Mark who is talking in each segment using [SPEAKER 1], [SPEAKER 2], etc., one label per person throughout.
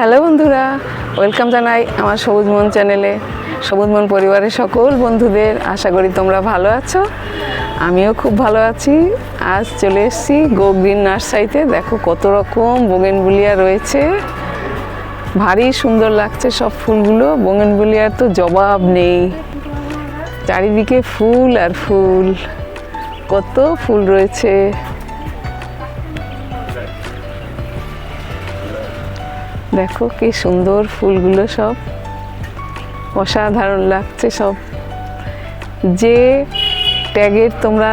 [SPEAKER 1] Hello বন্ধুরা, welcome জানাই আমার সবুজ মন চ্যানেলে। সবুজ মন পরিবারের সকল বন্ধুদের, আশা করি তোমরা ভালো আছো। আমিও খুব ভালো আছি। আজ চলে এসেছি গো গ্রিন নার্সারিতে। দেখো কত রকম বোগেনবুলিয়া রয়েছে। ভারী সুন্দর লাগছে সব ফুলগুলো। বোগেনবুলিয়ার তো জবাব নেই। চারিদিকে ফুল আর ফুল। কত ফুল রয়েছে। দেখো কি সুন্দর ফুলগুলো সব। অসাধারণ লাগছে সব। যে ট্যাগের তোমরা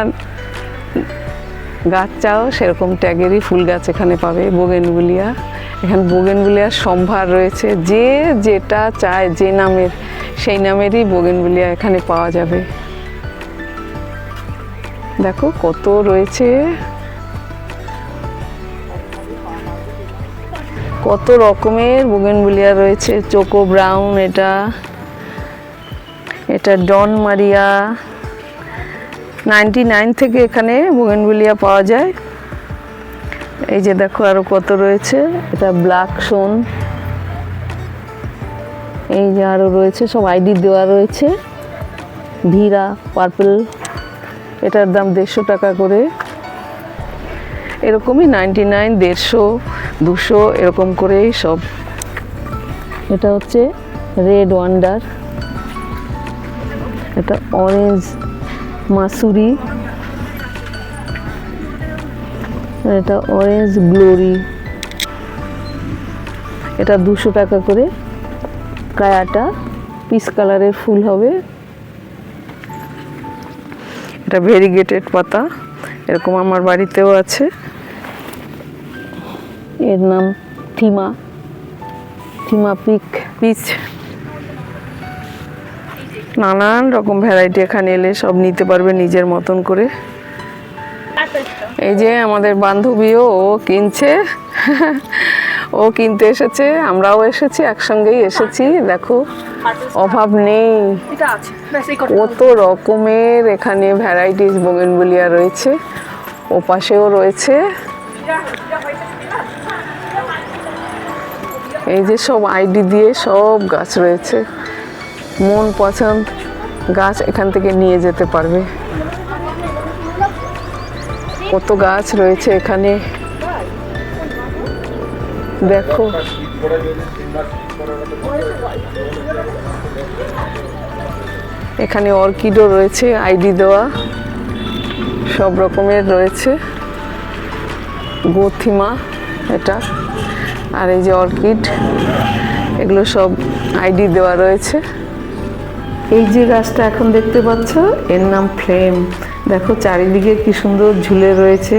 [SPEAKER 1] গাছ চাও, সেরকম ট্যাগেরই ফুল গাছ এখানে পাবে বোগেনগুলিয়া এখানে বোগেনগুলিয়ার সম্ভার রয়েছে। যে যেটা চায়, যে নামের, সেই নামেরই বোগেনগুলিয়া এখানে পাওয়া যাবে। দেখো কত রয়েছে। কত রকমের বুগেনভিলিয়া রয়েছে। চোকো ব্রাউন এটা এটা ডন মারিয়া নাইনটি নাইন থেকে এখানে বুগেনভিলিয়া পাওয়া যায়। এই যে দেখো আরও কত রয়েছে। এটা ব্ল্যাক সোন এই যে আরও রয়েছে, সব আইডি দেওয়া রয়েছে। ভিরা পার্পল এটার দাম দেড়শো টাকা করে। এরকমই নাইনটি নাইন দেড়শো, দুশো, এরকম করেই সব। এটা হচ্ছে রেড ওয়ান্ডার। এটা অরেঞ্জ মাসুরি। এটা অরেঞ্জ গ্লোরি এটা দুশো টাকা করে। কায়াটা পিস কালারের ফুল হবে। এটা ভেরিগেটেড পাতা। এরকম আমার বাড়িতেও আছে। এর নাম থিমা থিমা পিক। পিচ। নানান রকম ভ্যারাইটি এখানে এলে সব নিতে পারবে নিজের মতন করে। এই যে আমাদের বান্ধবীও, ও কিনছে। ও কিনতে এসেছে, আমরাও এসেছি, একসঙ্গেই এসেছি, দেখো, অভাব নেই। কত রকমের এখানে ভ্যারাইটিস বোগেনভিলিয়া রয়েছে। ও পাশেও রয়েছে। এই যে সব আইডি দিয়ে সব গাছ রয়েছে। মন পছন্দ, গাছ এখান থেকে নিয়ে যেতে পারবে। কত গাছ রয়েছে এখানে। দেখো। এখানে অর্কিডও রয়েছে, আইডি দেওয়া। সব রকমের রয়েছে। গোথিমা, এটা। আর এই যে অর্কিড, এগুলো সব আইডি দেওয়া রয়েছে। এই যে গাছটা এখন দেখতে পাচ্ছ, এর নাম ফ্লেম। দেখো চারিদিকে কি সুন্দর ঝুলে রয়েছে,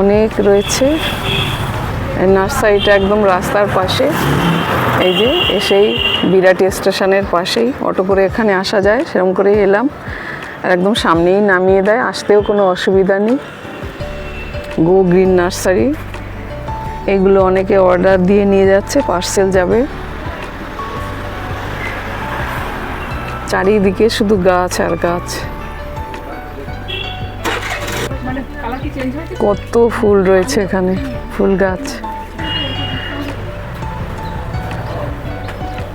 [SPEAKER 1] অনেক রয়েছে। নার্সারিটা একদম রাস্তার পাশে। এই যে এসেই বিরাটি স্টেশনের পাশেই। অটো করে এখানে আসা যায় সেরকম করেই এলাম। আর একদম সামনেই নামিয়ে দেয়, আসতেও কোনো অসুবিধা নেই। গো গ্রিন নার্সারি এগুলো অনেকে অর্ডার দিয়ে নিয়ে যাচ্ছে পার্সেল যাবে। চারিদিকে শুধু গাছ আর গাছ। কত ফুল রয়েছে এখানে, ফুল গাছ।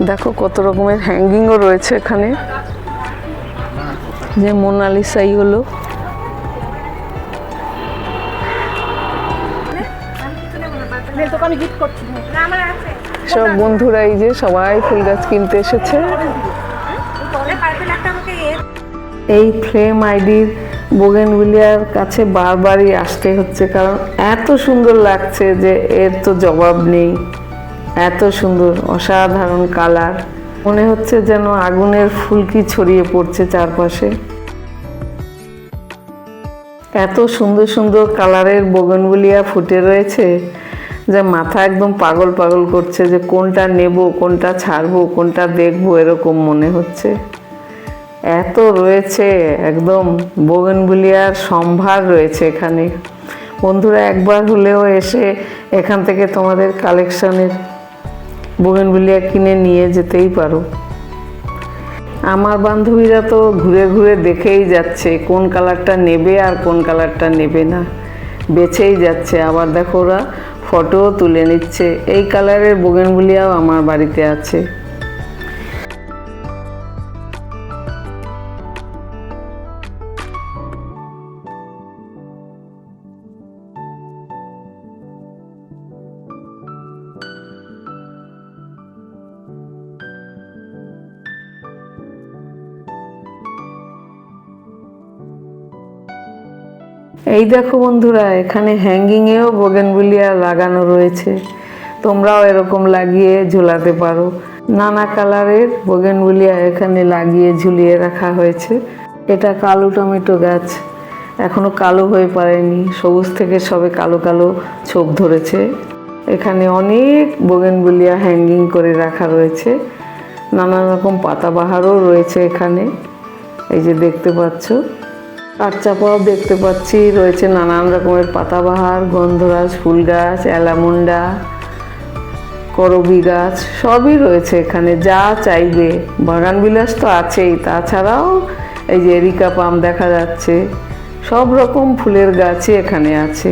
[SPEAKER 1] দেখো কত রকমের হ্যাঙ্গিংও রয়েছে এখানে। যে মোনালিসাই হলো।
[SPEAKER 2] আমি গিফট করছি।
[SPEAKER 1] সব বন্ধুরা এই যে সবাই ফুল গাছ কিনতে এসেছে। এই ফ্লেম আইডির বোগেনভিলিয়ার কাছে বারবারই আসতে হচ্ছে কারণ এত সুন্দর লাগছে যে এর তো জবাব নেই। এত সুন্দর অসাধারণ কালার মনে হচ্ছে যেন আগুনের ফুলকি ছড়িয়ে পড়ছে চারপাশে। এত সুন্দর সুন্দর কালারের বোগনগুলিয়া ফুটে রয়েছে। যে মাথা একদম পাগল পাগল করছে যে কোনটা নেব, কোনটা ছাড়বো, কোনটা দেখব, এরকম মনে হচ্ছে। এত রয়েছে, একদম বোগনগুলিয়ার সম্ভার রয়েছে এখানে। বন্ধুরা, একবার হলেও এসে এখান থেকে তোমাদের কালেকশনের বোগনগুলিয়া কিনে নিয়ে যেতেই পারো। আমার বান্ধবীরা তো ঘুরে ঘুরে দেখেই যাচ্ছে কোন কালারটা নেবে আর কোন কালারটা নেবে না। বেছেই যাচ্ছে। আবার দেখো ওরা ফটোও তুলে নিচ্ছে। এই কালারের বোগেনগুলিয়াও আমার বাড়িতে আছে। এই দেখো বন্ধুরা, এখানে হ্যাঙ্গিংয়েও বোগেনভিলিয়া লাগানো রয়েছে। তোমরাও এরকম লাগিয়ে ঝুলাতে পারো। নানা কালারের বোগেনভিলিয়া এখানে লাগিয়ে ঝুলিয়ে রাখা হয়েছে। এটা কালো টমেটো গাছ। এখনও কালো হয়ে পারেনি। সবুজ থেকে সবে কালো কালো ছোপ ধরেছে। এখানে অনেক বোগেনভিলিয়া হ্যাঙ্গিং করে রাখা রয়েছে। নানা রকম পাতাবাহারও রয়েছে এখানে। এই যে দেখতে পাচ্ছ। কাঠচাপাও দেখতে পাচ্ছি, রয়েছে নানান রকমের পাতাবাহার, গন্ধরাজ ফুল গাছ অ্যালামুন্ডা, করবি গাছ, সবই রয়েছে এখানে, যা চাইবে। বাগান বিলাস তো আছেই, তাছাড়াও এই যে এরিকা পাম দেখা যাচ্ছে, সব রকম ফুলের গাছই এখানে আছে।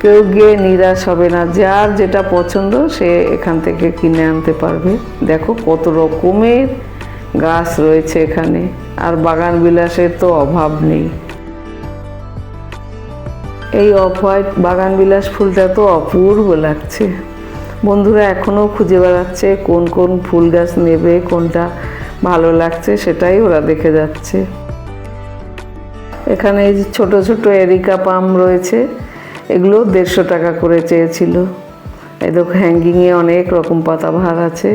[SPEAKER 1] কেউ গিয়ে নিরাশ হবে না, যার যেটা পছন্দ সে এখান থেকে কিনে আনতে পারবে। দেখো কত রকমের গাছ রয়েছে এখানে, আর বাগান বিলাসের তো অভাব নেই। এই অফ হোয়াইট বাগান বিলাস ফুলটা তো অপূর্ব লাগছে। বন্ধুরা এখনও খুঁজে বেড়াচ্ছে কোন কোন ফুল গাছ নেবে, কোনটা ভালো লাগছে সেটাই ওরা দেখে যাচ্ছে। এখানে এই ছোট ছোট এরিকা পাম রয়েছে, এগুলো দেড়শো টাকা করে চেয়েছিল। এই হ্যাঙ্গিংয়ে অনেক রকম পাতাবাহার আছে।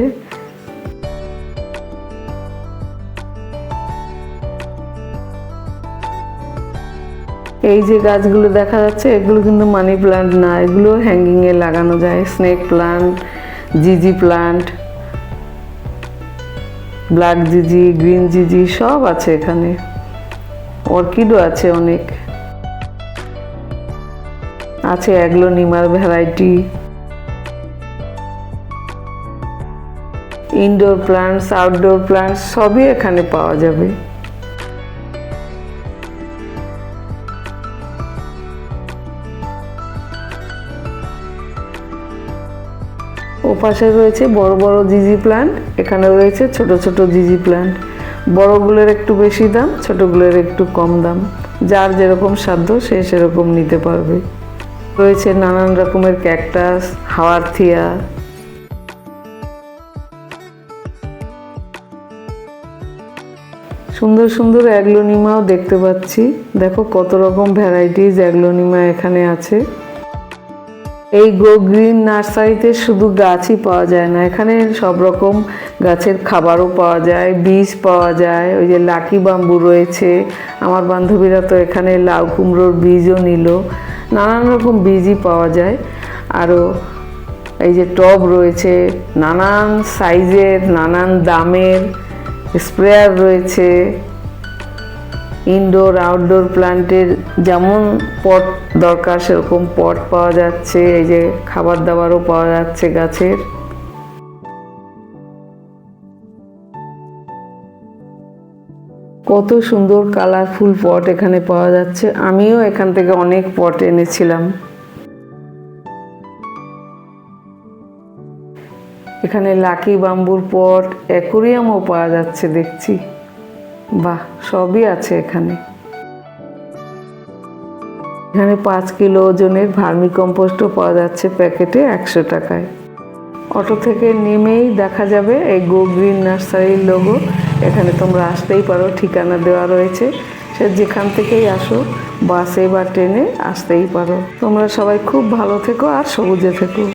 [SPEAKER 1] এই যে গাছগুলো দেখা যাচ্ছে, এগুলো কিন্তু মানি প্লান্ট না, এগুলো হ্যাঙ্গিংয়ে লাগানো যায়। স্নেক প্লান্ট জিজি প্লান্ট ব্ল্যাক জিজি গ্রিন জিজি সব আছে এখানে। অর্কিডও আছে অনেক। আছে এগুলো Nimar variety indoor plants outdoor plants সবই এখানে পাওয়া যাবে। ওপাশে রয়েছে বড় বড় জিজি প্ল্যান্ট এখানে রয়েছে ছোট ছোট জিজি প্ল্যান্ট বড়গুলোর একটু বেশি দাম, ছোটগুলোর একটু কম দাম। যার যেরকম সাধ্য, সে সেরকম নিতে পারবে। রয়েছে নানান রকমের ক্যাকটাস হাওয়ার থিয়া সুন্দর সুন্দর অ্যাগলোনিমাও দেখতে পাচ্ছি। দেখো কত রকম ভ্যারাইটিস অ্যাগলোনিমা এখানে আছে। এই গো গ্রিন নার্সারিতে শুধু গাছই পাওয়া যায় না, এখানে সব রকম গাছের খাবারও পাওয়া যায়, বীজ পাওয়া যায়, ওই যে লাকি বাম্বু রয়েছে, আমার বান্ধবীরা তো এখানে লাউ কুমড়োর বীজও নিল, নানান রকম বীজই পাওয়া যায়, আরও এই যে টব রয়েছে, নানান সাইজের, নানান দামের স্প্রেয়ার রয়েছে ইনডোর আউটডোর প্লান্টের যেমন পট দরকার, সেরকম পট পাওয়া যাচ্ছে। এই যে খাবার দাবারও পাওয়া যাচ্ছে গাছের। কত সুন্দর কালারফুল পট এখানে পাওয়া যাচ্ছে। আমিও এখান থেকে অনেক পট এনেছিলাম। এখানে লাকি বাম্বুর পট অ্যাকুরিয়ামও পাওয়া যাচ্ছে, দেখছি। বাহ, সবই আছে এখানে। এখানে পাঁচ কিলো ওজনের ভার্মি কম্পোস্টও পাওয়া যাচ্ছে প্যাকেটে একশো টাকায়। অটো থেকে নেমেই দেখা যাবে এই গো গ্রিন নার্সারির লোগো এখানে তোমরা আসতেই পারো, ঠিকানা দেওয়া রয়েছে। সে যেখান থেকেই আসো, বাসে বা ট্রেনে আসতেই পারো। তোমরা সবাই খুব ভালো থেকো আর সবুজে থেকো।